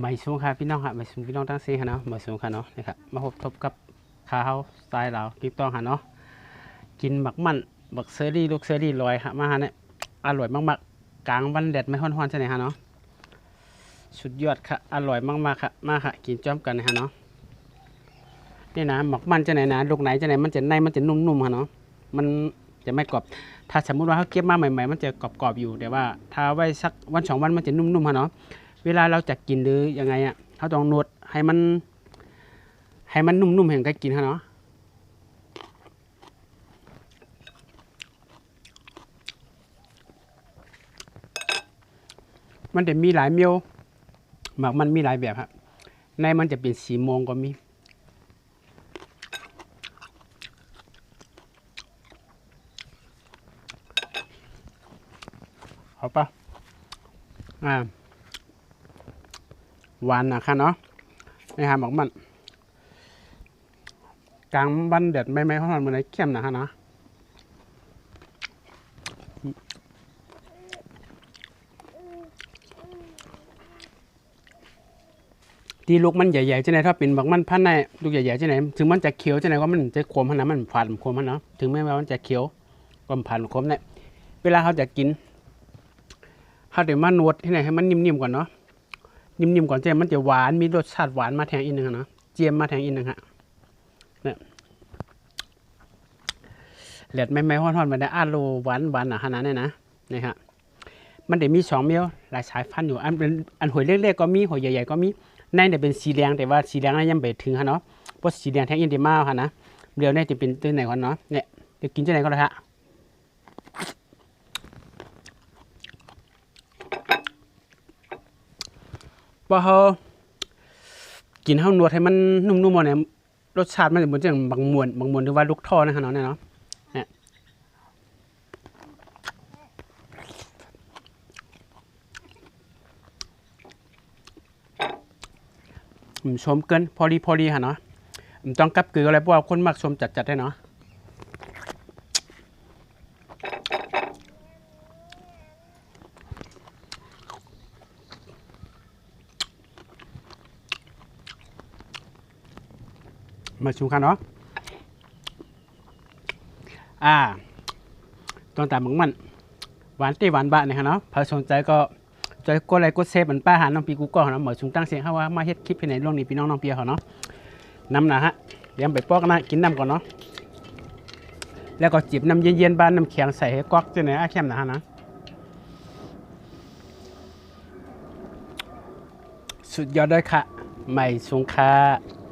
ไม่สูงค่ะพี่น้องค่ะไม่สูงพี่น้องทั้งสี่ค่ะเนาะไม่สูงค่ะเนาะนี่ครับมาพบทบกับข้าวสไตล์เราวถูกต้องค่ะเนาะกินหมักมันบักเซอรี่ลูกเซอรี่ลอยค่ะมาฮะเนี่ยอร่อยมากๆกลางวันแดดไม่ฮ้อนๆใช่ไหมฮะเนาะสุดยอดค่ะอร่อยมากๆค่ะมาค่ะกินจ้อมกันนะฮะเนาะนี่นะหมักมันจะไหนนะลูกไหนจะไหนมันจะในมันจะนุ่มๆค่ะเนาะมันจะไม่กรอบ ถ้าสมมุติว่าเขาเก็บมาใหม่ ๆ มันจะกรอบๆอยู่แต่ว่า ถ้าไว้สักวันสองวันมันจะนุ่มๆค่ะเนาะ เวลาเราจะกินหรือยังไงอะเขาต้องนวดให้มัน ให้มันนุ่มๆแห่งการกินค่ะเนาะมันจะมีหลายเมียวหมากมันมีหลายแบบครับในมันจะเป็นสีม่วงก็มีเอาปะอ่า วานนะคะเนาะนี่ฮะบอกมันกลางบันเด็ดไม่ไม่ค่อนเหมือนไอ้เข้มนะคะเนาะที่ลูกมันใหญ่ๆจะไหนถ้าเป็นบักมันพันในลูกใหญ่ๆจะไหนถึงมันจะเขียวจะไหนก็มันจะขมขนาดมันผ่านขมขนเนาะถึงแม้ว่ามันจะเขียวก็ผ่านขมเนี่ยเวลาเขาจะกินเขาเดี๋ยวมานวดที่ไหนให้มันนิ่มๆก่อนเนาะ นิ่มๆก่อนเจมมันจะหวานมีรสชาติหวานมาแทงอีกหนึ่งนะเจียมมาแทงอีกหนึ่งฮะเนี่ยเหลียดไม่ไม่ฮ้อนๆมันได้อาโลหวานหวานหนาขนาดนี้นะนี่ฮะมันเดี๋ยวมีสองเมียวหลายสายพันธุ์อยู่อันเป็นอันหวยเล็กๆก็มีหวยใหญ่ๆก็มีในเนี่ยเป็นสีแดงแต่ว่าสีแดงนั้นยังไม่ถึงฮะเนาะเพราะสีแดงแทงอินเดียมาฮะนะเดี๋ยวเนี่ยจะเป็นตัวไหนก่อนเนาะเนี่ยเดี๋ยวกินตัวไหนก็ได้ฮะ พอเขากินเฮานวดให้มันนุ่มๆมาเนี่ยรสชาติมันจะเหมือนจังบางมวนบางมวนหรือว่าลูกท่อนะคะเนาะเนี่ยเนาะเนี่ยชมเกินพอดีพอดีค่ะเนาะต้องกับเกลืออะไรเพราะว่าคนมักชมจัดๆได้เนาะ มาชมกันเนาะอ่าตอนตามมึงมัน หวานต้หวานบะเนี่ยค่ะเนาะใครสนใจก็จอยกดไลค์กดเซฟเหมือนป้าหาน้องปีกูก็เนาะเหมือนชุงตั้งเสียงเขาว่ามาเฮ็ดคลิปให้ในร่องนี้พี่น้องน้องเปียเขาเนาะน้ำนะฮะเดี๋ยวไปปอกนะกินน้ำก่อนเนาะแล้วก็จิบน้ำเย็นๆบ้านน้ำแข็งใส่ให้ก๊อกจะไหนอาเข้มนะฮะนะสุดยอดเลยค่ะ ใหม่สูงค่ะ